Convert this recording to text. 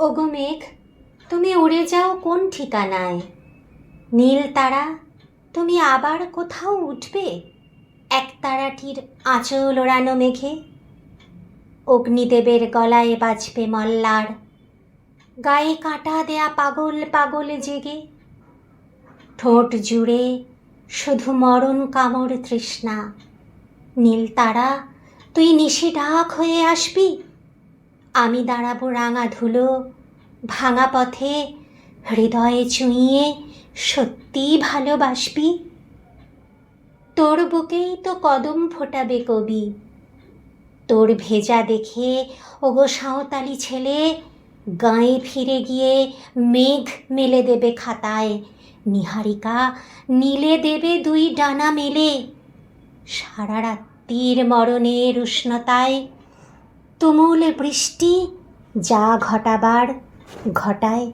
ওগো মেঘ, তুমি উড়ে যাও কোন ঠিকানায়? নীল তারা, তুমি আবার কোথাও উঠবে? এক তারাটির আঁচল ওড়ানো মেঘে। অগ্নিদেবের গলায় বাজবে মল্লার। গায়ে কাঁটা দেয়া পাগল পাগল জেগে। ঠোঁট জুড়ে শুধু মরণ কামড় তৃষ্ণা। নীল তারা, তুই নিশি ডাক হয়ে আসবি? আমি দাঁড়াবো রাঙা ধুলো, ভাঙা পথে হৃদয়ে চুঁইয়ে সত্যি ভালোবাসবি? তোর বুকেই তো কদম ফোটাবে কবি। তোর ভেজা দেখে ওগো সাঁওতালি ছেলে গাঁয়ে ফিরে গিয়ে মেঘ মেলে দেবে খাতায়, নিহারিকা নীলে দেবে দুই ডানা মেলে। সারা রাত্রির মরণের উষ্ণতায় তুমুল বৃষ্টি যা ঘটাবার ঘটায়